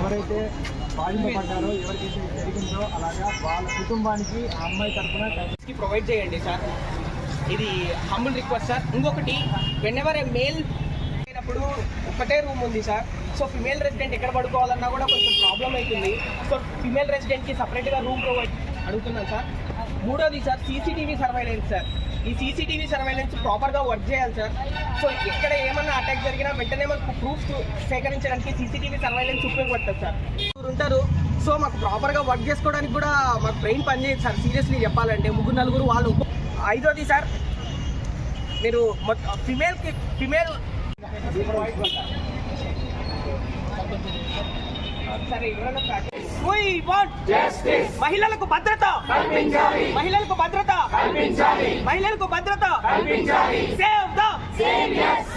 ఎవరైతే బాధింపబడ్డారో ఎవరికైతే జరిగిందో అలాగా వాళ్ళ కుటుంబానికి ఆ అమ్మాయి తరఫున ప్రొవైడ్ చేయండి సార్. ఇది హంబుల్ రిక్వెస్ట్ సార్. ఇంకొకటి వెన్ ఎవర్ ఏ మేల్ అయినప్పుడు ఒకటే రూమ్ ఉంది సార్. సో ఫిమేల్ రెసిడెంట్ ఎక్కడ పడుకోవాలన్నా కూడా కొంచెం ప్రాబ్లం అవుతుంది. సో ఫిమేల్ రెసిడెంట్కి సపరేట్గా రూమ్ ప్రొవైడ్ అడుగుతున్నాను సార్. మూడోది సార్ సీసీటీవీ సర్వైలెన్స్ సార్. ఈ సీసీటీవీ సర్వైలెన్స్ ప్రాపర్గా వర్క్ చేయాలి సార్. సో ఇక్కడ ఏమన్నా అటాక్ జరిగినా వెంటనే మనకు ప్రూఫ్స్ సేకరించడానికి సీసీటీవీ సర్వైలెన్స్ ఉపయోగపడుతుంది సార్. ఉంటారు. సో మాకు ప్రాపర్గా వర్క్ చేసుకోవడానికి కూడా మాకు బ్రెయిన్ పనిచేయదు సార్. సీరియస్లీ చెప్పాలంటే ముగ్గురు నలుగురు వాళ్ళు. ఐదోది సార్. మీరు ఫిమేల్కి ఫిమేల్ సరే ఎవరైనా మహిళలకు భద్రత. మహిళలకు భద్రత. మహిళలకు భద్రత. Save the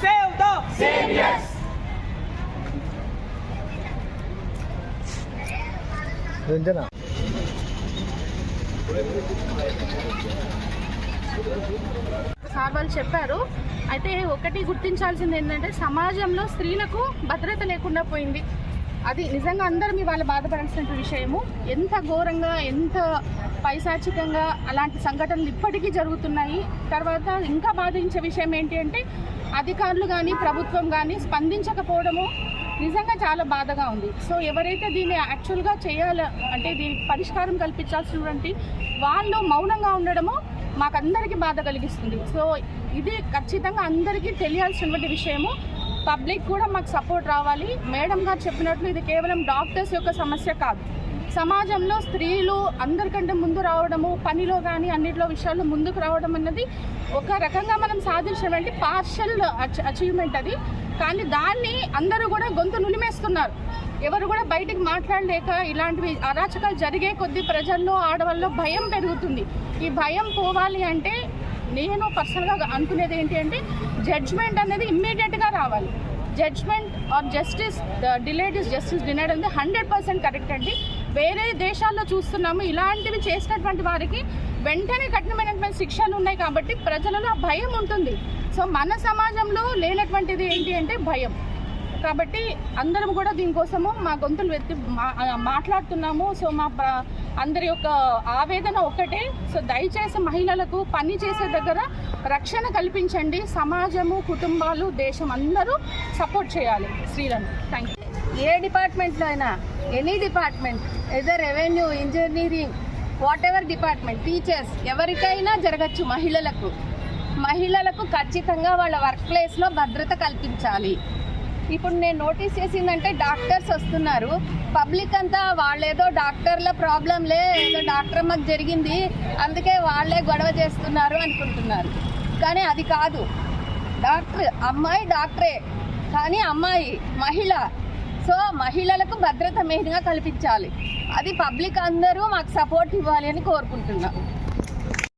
save the Ranjana. Sir వాళ్ళు చెప్పారు. అయితే ఒకటి గుర్తించాల్సింది ఏంటంటే సమాజంలో స్త్రీలకు భద్రత లేకుండా పోయింది. అది నిజంగా అందరం ఇవాళ బాధపడాల్సినటువంటి విషయము. ఎంత ఘోరంగా ఎంత పైశాచికంగా అలాంటి సంఘటనలు ఇప్పటికీ జరుగుతున్నాయి. తర్వాత ఇంకా బాధించే విషయం ఏంటి అంటే అధికారులు కానీ ప్రభుత్వం కానీ స్పందించకపోవడము నిజంగా చాలా బాధగా ఉంది. సో ఎవరైతే దీన్ని యాక్చువల్గా చేయాలి అంటే దీనికి పరిష్కారం కల్పించాల్సినటువంటి వాళ్ళు మౌనంగా ఉండడము మాకందరికీ బాధ కలిగిస్తుంది. సో ఇది ఖచ్చితంగా అందరికీ తెలియాల్సినటువంటి విషయము. పబ్లిక్ కూడా మాకు సపోర్ట్ రావాలి. మేడం గారు చెప్పినట్లు ఇది కేవలం డాక్టర్స్ యొక్క సమస్య కాదు. సమాజంలో స్త్రీలు అందరికంటే ముందు రావడము పనిలో కానీ అన్నింటిలో విషయాల్లో ముందుకు రావడం అన్నది ఒక రకంగా మనం సాధించినటువంటి పార్షల్ అచీవ్మెంట్ అది. కానీ దాన్ని అందరూ కూడా గొంతు నులిమేస్తున్నారు. ఎవరు కూడా బయటికి మాట్లాడలేక ఇలాంటివి అరాచకాలు జరిగే కొద్దీ ప్రజల్లో ఆడవాళ్ళలో భయం పెరుగుతుంది. ఈ భయం పోవాలి అంటే నేను పర్సనల్గా అనుకునేది ఏంటి అంటే జడ్జ్మెంట్ అనేది ఇమ్మీడియట్గా రావాలి. Judgment or justice delayed is justice denied అనేది హండ్రెడ్ పర్సెంట్ కరెక్ట్ అండి. వేరే దేశాల్లో చూస్తున్నాము ఇలాంటివి చేసినటువంటి వారికి వెంటనే కఠినమైనటువంటి శిక్షలు ఉన్నాయి కాబట్టి ప్రజలలో భయం ఉంటుంది. సో మన సమాజంలో లేనటువంటిది ఏంటి అంటే భయం. కాబట్టి అందరం కూడా దీనికోసము మా గొంతులు వెత్తి మా- మాట్లాడుతున్నాము. సో మా అందరి యొక్క ఆవేదన ఒకటే సో దయచేసి మహిళలకు పని చేసే దగ్గర రక్షణ కల్పించండి. సమాజము కుటుంబాలు దేశం అందరూ సపోర్ట్ చేయాలి. స్త్రీలను థ్యాంక్ యూ ఏ డిపార్ట్మెంట్లో అయినా any department either revenue engineering whatever department teachers ఎవరికైనా జరగచ్చు మహిళలకు. మహిళలకు ఖచ్చితంగా వాళ్ళ వర్క్ ప్లేస్లో భద్రత కల్పించాలి. ఇప్పుడు నేను నోటీస్ చేసిందంటే డాక్టర్స్ వస్తున్నారు. పబ్లిక్ అంతా వాళ్ళేదో డాక్టర్ల ప్రాబ్లంలే ఏదో డాక్టర్ మాకు జరిగింది అందుకే వాళ్ళే గొడవ చేస్తున్నారు అనుకుంటున్నారు. కానీ అది కాదు. డాక్టర్ అమ్మాయి డాక్టరే కానీ అమ్మాయి మహిళ. సో మహిళలకు భద్రత మెయిన్గా కల్పించాలి. అది పబ్లిక్ అందరూ మాకు సపోర్ట్ ఇవ్వాలి అని కోరుకుంటున్నాం.